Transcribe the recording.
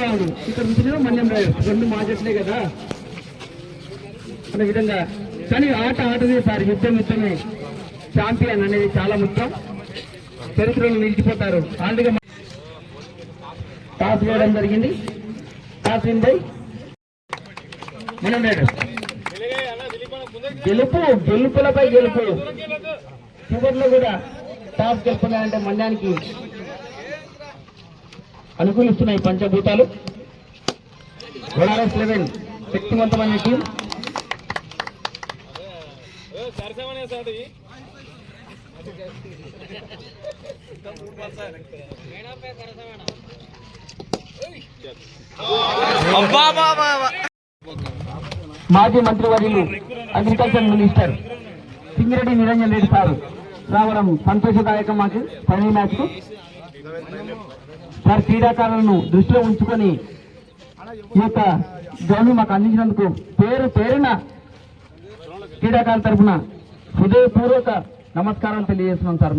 ఇక్కడ ఉంచిన మన్యం రాయుడు రెండు మా జట్లే కదా. అనే విధంగా కానీ ఆట ఆటదే సార్ యుద్ధం యుద్ధమే. ఛాంపియన్ అనేది చాలా ముఖ్యం. చరిత్రలో నిలిచిపోతారు. ఆల్రెడీ టాస్ వేయడం జరిగింది. టాస్ విన్ బై మనం రైడర్స్ గెలుపు గెలుపులపై గెలుపు. చివరిలో కూడా టాప్ గెలుపున్నాయంటే మన్యానికి అనుకూలిస్తున్నాయి పంచభూతాలు. ఓఆర్ఎస్ లెవెన్ శక్తివంతమైన టీం మాజీ మంత్రివర్యులు agriculture minister Singireddy Niranjan Reddy sir. రావడం సంతోషదాయకం మాకు ఫైనల్ మ్యాచ్ సార్ క్రీడాకారులను దృష్టిలో ఉంచుకొని ఈ యొక్క గౌరవం మాకు అందించినందుకు పేరు పేరున క్రీడాకారుల తరఫున హృదయపూర్వక నమస్కారం తెలియజేస్తున్నాం సార్.